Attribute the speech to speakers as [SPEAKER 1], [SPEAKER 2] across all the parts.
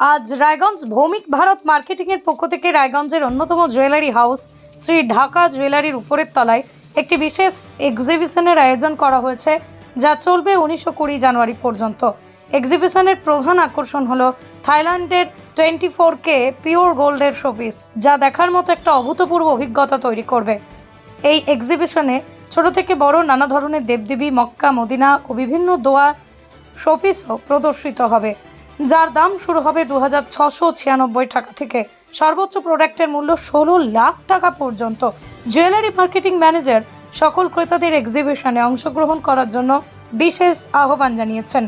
[SPEAKER 1] আজ রায়গঞ্জ ভৌমিক ভারত মার্কেটিং এর পক্ষ থেকে রায়গঞ্জের অন্যতম জুয়েলারি হাউস শ্রী ঢাকা জুয়েলারির উপরের তলায় একটি বিশেষ এক্সিবিশনের আয়োজন করা হয়েছে, যা চলবে উনিশশো কুড়ি জানুয়ারি পর্যন্ত। এক্সিবিশনের প্রধান আকর্ষণ হলো থাইল্যান্ডের টোয়েন্টি ফোর কে পিওর গোল্ডের শোপিস যা দেখার মতো একটা অভূতপূর্ব অভিজ্ঞতা তৈরি করবে। এই এক্সিবিশনে ছোট থেকে বড় নানা ধরনের দেবদেবী, মক্কা, মদিনা ও বিভিন্ন দোয়া শোপিসও প্রদর্শিত হবে। যার দাম শুরু হবে দু টাকা থেকে। সর্বোচ্চ প্রোডাক্টের মূল্য ষোলো লাখ টাকা পর্যন্ত। জুয়েলারি মার্কেটিং ম্যানেজার সকল ক্রেতাদের এক্সিবিশনে অংশগ্রহণ করার জন্য বিশেষ আহ্বান জানিয়েছেন।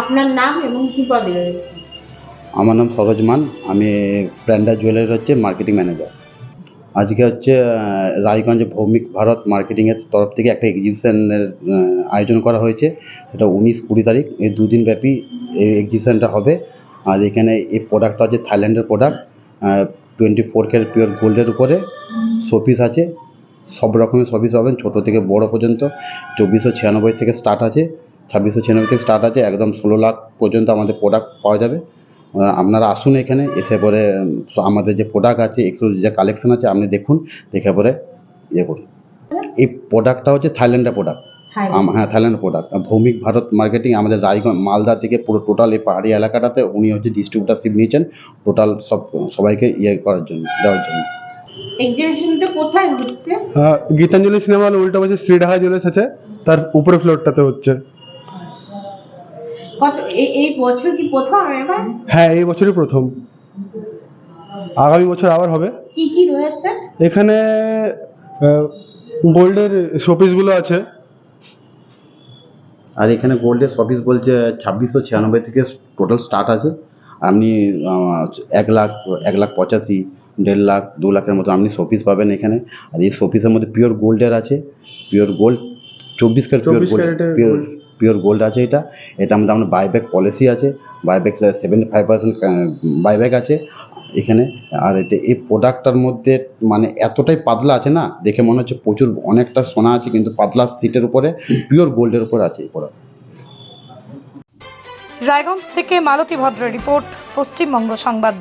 [SPEAKER 2] আপনার নাম এবং কি পদে রয়েছে?
[SPEAKER 3] আমার নাম সরোজ মান, আমি ব্র্যান্ডা জুয়েলারি হচ্ছে মার্কেটিং ম্যানেজার। আজকে হচ্ছে রায়গঞ্জ ভৌমিক ভারত মার্কেটিংয়ের তরফ থেকে একটা এক্সিবিশনের আয়োজন করা হয়েছে। সেটা উনিশ কুড়ি তারিখ, এই দুদিন ব্যাপী এই এক্সিবিশনটা হবে। আর এখানে এই প্রোডাক্টটা হচ্ছে থাইল্যান্ডের product twenty four carat pure গোল্ডের উপরে শোপিস আছে। সব রকমের শোপিস পাবেন, ছোটো থেকে বড় পর্যন্ত। চব্বিশশো ছিয়ানব্বই থেকে স্টার্ট আছে। ছাব্বিশশো ছিয়ানব্বই থেকে স্টার্ট আছে একদম ষোলো লাখ পর্যন্ত আমাদের প্রোডাক্ট পাওয়া যাবে। আপনারা আসুন এখানে এসে পরে আমাদের যে প্রোডাক্ট আছে এক্সক্লুসিভ যে কালেকশন আছে আপনি দেখুন দেখে পরে ইয়ে করুন। এই প্রোডাক্টটা হচ্ছে থাইল্যান্ডের প্রোডাক্ট আম- হ্যাঁ Thailand product Bhowmik Bharat marketing আমাদের রায়গঞ্জ মালদা থেকে পুরো টোটাল এই পাহাড়ি এলাকাটাতে উনি হচ্ছে ডিস্ট্রিবিউটারশিপ নিয়েছেন টোটাল সব সবাইকে ইয়ে করার জন্য দেওয়ার জন্য।
[SPEAKER 2] এক্সিবিশনটা কোথায় হচ্ছে?
[SPEAKER 4] গীতাঞ্জলি সিনেমা হল উল্টো পাশে শ্রীঢাকা জুয়েলার্স আছে তার উপরে ফ্লোরটাতে হচ্ছে।
[SPEAKER 2] কত এই এই বছর কি প্রথম এবার?
[SPEAKER 4] হ্যাঁ এই বছরই প্রথম। আগামী বছর আবার হবে।
[SPEAKER 2] কি কি রয়েছে?
[SPEAKER 4] এখানে গোল্ডের শোপিসগুলো আছে।
[SPEAKER 3] আর এখানে গোল্ডের শপিস বলছে ছাব্বিশশো ছিয়ানব্বই থেকে টোটাল স্টার্ট আছে। আপনি এক লাখ এক লাখ পঁচাশি দেড় লাখ দু লাখের মতো আপনি শপিস পাবেন এখানে। আর এই শপিসের মধ্যে পিওর গোল্ডের আছে। পিওর গোল্ড চব্বিশ ক্যারেট পিওর গোল্ড
[SPEAKER 4] ক্যারেটের
[SPEAKER 3] পিওর। পিওর গোল্ড আছে এটা। এটার মধ্যে আপনার বাইব্যাক পলিসি আছে। Buyback seventy five percent buyback আছে। এখানে, আর এটা, এই প্রোডাক্টটার মধ্যে মানে এতটাই পাতলা আছে না? দেখে মনে হচ্ছে প্রচুর, অনেকটা সোনা আছে, কিন্তু পাতলা সিটের উপরে পিওর গোল্ডের উপরে আছে এই প্রোডাক্ট
[SPEAKER 1] রায়গঞ্জ থেকে মালতী ভদ্র রিপোর্ট, পশ্চিমবঙ্গ সংবাদ।